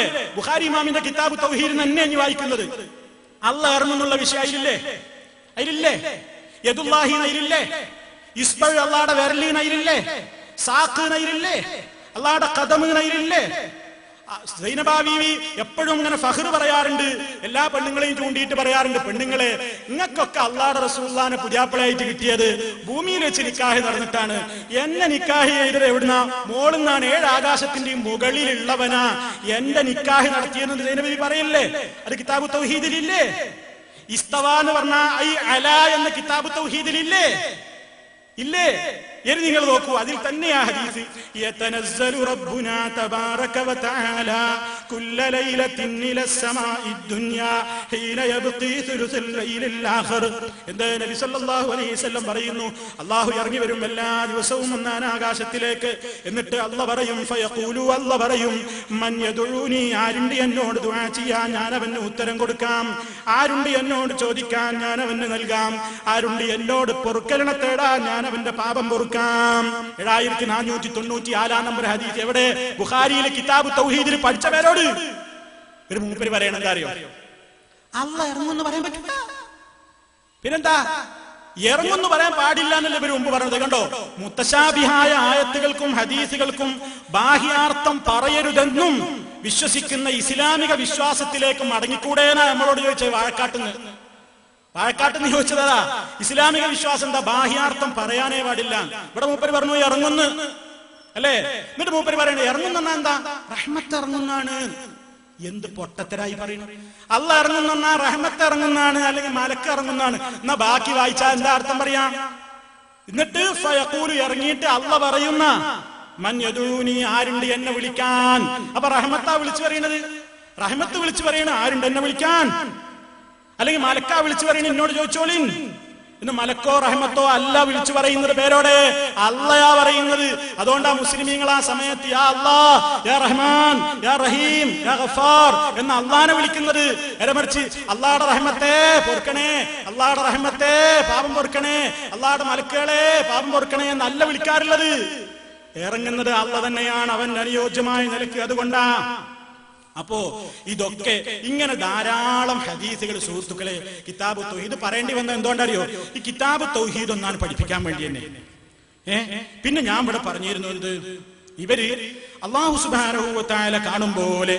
കണ്ടില്ലേ? ബുഖാരി ഇമാമിന്റെ കിതാബ് തൗഹീദ് തന്നെ ഇനി വായിക്കുന്നത്. അല്ല ഇറങ്ങുന്നുള്ള വിഷയം അതിലില്ലേ അതിലില്ലേ യദുല്ലാഹി നയിലില്ലേ? ഇസ്ബൽ അള്ളാടെ വിരലി നയിലില്ലേ? സാക്ക് നയിലില്ലേ? അള്ളാടെ കഥമ് നയിലില്ലേ? സൈനബാബീവി എപ്പോഴും ഇങ്ങനെ ഫഹർ പറയാറുണ്ട്. എല്ലാ പെണ്ണുങ്ങളെയും ചൂണ്ടിയിട്ട് പറയാറുണ്ട് പെണ്ണുങ്ങളെ നിങ്ങൾക്കൊക്കെ അള്ളാടെ റസൂല്ലാനെ പുതിയാപ്പിളയായിട്ട് കിട്ടിയത് ഭൂമിയിൽ വെച്ച് നിക്കാഹ് നടന്നിട്ടാണ്. എന്നെ നിക്കാഹ് ചെയ്തത് എവിടുന്ന? മോളുന്നാണ് ഏഴ് ആകാശത്തിന്റെയും മുകളിലുള്ളവനാ. എന്റെ നിക്കാഹ് നടത്തിയെന്ന് സൈനബി പറയില്ലേ? അത് കിതാബ് തൗഹീദിലില്ലേ? ഇസ്തവ എന്ന് പറഞ്ഞ ഐ അല എന്ന കിതാബ് തൗഹീദിലില്ലേ? ഇല്ലേ? ഇനി നിങ്ങൾ നോക്കൂ അതിൽ തന്നെയാ ഹദീസ്. യതനസ്സലു റബ്ബുനാ തബാറക വതആല കുല്ല ലൈലത്തിൻ ഇല സമാഇ ദുനിയാ ഹീന യബ്ഖി സുലുസുൽ ലൈലിൽ ആഖിർ. എന്താ നബി സല്ലല്ലാഹു അലൈഹി വസല്ലം പറയുന്നു? അല്ലാഹു ഇറങ്ങി വരും എല്ലാ ദിവസവും ഒന്നാൻ ആകാശത്തിലേക്ക്. എന്നിട്ട് അല്ല പറയും ഫയഖൂലു അല്ല പറയും മൻ യദുഊനി ആരുണ്ട് എന്നോട് ദുആ ചെയ്യാൻ ഞാൻ അവന് ഉത്തരം കൊടുക്കാം. ആരുണ്ട് എന്നോട് ചോദിക്കാൻ ഞാൻ അവന് നൽകാം. ആരുണ്ട് എന്നോട് പൊറുക്കലിനെ തേടാൻ ഞാൻ അവന്റെ പാപം പൊറുക്കാം. ഏഴായിരത്തി നാനൂറ്റി തൊണ്ണൂറ്റി ആലാം നമ്പർ ഹദീസ് എവിടെ? ബുഖാരിയിലെ കിതാബ് തൗഹീദിൽ പഠിച്ച ഒരു മൂപ്പര് പറയണം എന്താ അറിയോ? അല്ല ഇറങ്ങുമെന്ന് പറയാൻ പറ്റില്ല. പിന്നെന്താ? ഇറങ്ങുന്നു പറയാൻ പാടില്ല എന്നല്ലേ ഇവർ മുമ്പ് പറഞ്ഞത്? കണ്ടോ? മുത്തശാബിഹായ ആയത്തുകൾക്കും ഹദീസുകൾക്കും ബാഹ്യാർത്ഥം പറയരുതെന്നും വിശ്വസിക്കുന്ന ഇസ്ലാമിക വിശ്വാസത്തിലേക്ക് മടങ്ങിക്കൂടേനാ നമ്മളോട് ചോദിച്ചത് വാഴക്കാട്ടുന്ന്. വാഴക്കാട്ടുന്ന് ചോദിച്ചതാ ഇസ്ലാമിക വിശ്വാസം എന്താ? ബാഹ്യാർത്ഥം പറയാനേ പാടില്ല. ഇവിടെ മൂപ്പര് പറഞ്ഞു ഇറങ്ങുന്നു. അല്ലേ? എന്നിട്ട് മൂപ്പര് പറയണേ ഇറങ്ങുന്ന എന്താ? റഹ്മത്ത് ഇറങ്ങുന്നാണ്. എന്ത് പൊട്ടത്തരായി പറയുന്നു അല്ല ഇറങ്ങുന്ന റഹ്മത്ത് ഇറങ്ങുന്നാണ്. അല്ലെങ്കിൽ മലക്ക് ഇറങ്ങുന്നാണ്. എന്നാ ബാക്കി വായിച്ചാൽ എന്താ അർത്ഥം പറയാ? എന്നിട്ട് ഫയഖൂലു ഇറങ്ങിയിട്ട് അല്ല പറയുന്ന യദൂനി ആരുണ്ട് എന്നെ വിളിക്കാൻ? അപ്പൊ റഹ്മത്താ വിളിച്ചു പറയുന്നത് റഹ്മത്ത് വിളിച്ചു പറയണ ആരുണ്ട് എന്നെ വിളിക്കാൻ? അല്ലെങ്കിൽ മലക്ക വിളിച്ചു പറയണ എന്നോട് ചോദിച്ചോളിൻ ഇന്ന് മലക്കോ റഹ്മത്തോ അല്ല വിളിച്ചു പറയുന്നത് പേരോടെ. അല്ലയാ പറയുന്നത്. അതുകൊണ്ടാ മുസ്ലിമീങ്ങൾ ആ സമയത്ത് യാ അല്ലാ യാ റഹ്മാൻ യാ റഹീം യാ ഗഫാർ എന്ന് അള്ളാനെ വിളിക്കുന്നത്. എരമറിച്ച് അള്ളാടെ റഹ്മത്തെ പൊറുക്കണേ അള്ളാടെ റഹ്മത്തെ പാപം പൊറുക്കണേ അള്ളാടെ മലക്കുകളെ പാപം പൊറുക്കണേ എന്നല്ല വിളിക്കാറുള്ളത്. ഇറങ്ങുന്നത് അല്ല തന്നെയാണ്. അവൻ അനുയോജ്യമായ നിലയ്ക്ക് അതുകൊണ്ടാ അപ്പോ ഇതൊക്കെ ഇങ്ങനെ ധാരാളം ഹദീസുകൾ സുഹൃത്തുക്കളെ കിതാബ് തൗഹീദ് പറയേണ്ടി വന്നത് എന്തുകൊണ്ടറിയോ? ഈ കിതാബ് തൗഹീദ് ഒന്നാണ് പഠിപ്പിക്കാൻ വേണ്ടി തന്നെ. ഏ? പിന്നെ ഞാൻ ഇവിടെ പറഞ്ഞിരുന്നത് ഇവർ അള്ളാഹു സുബാനുഭവത്തായ കാണും പോലെ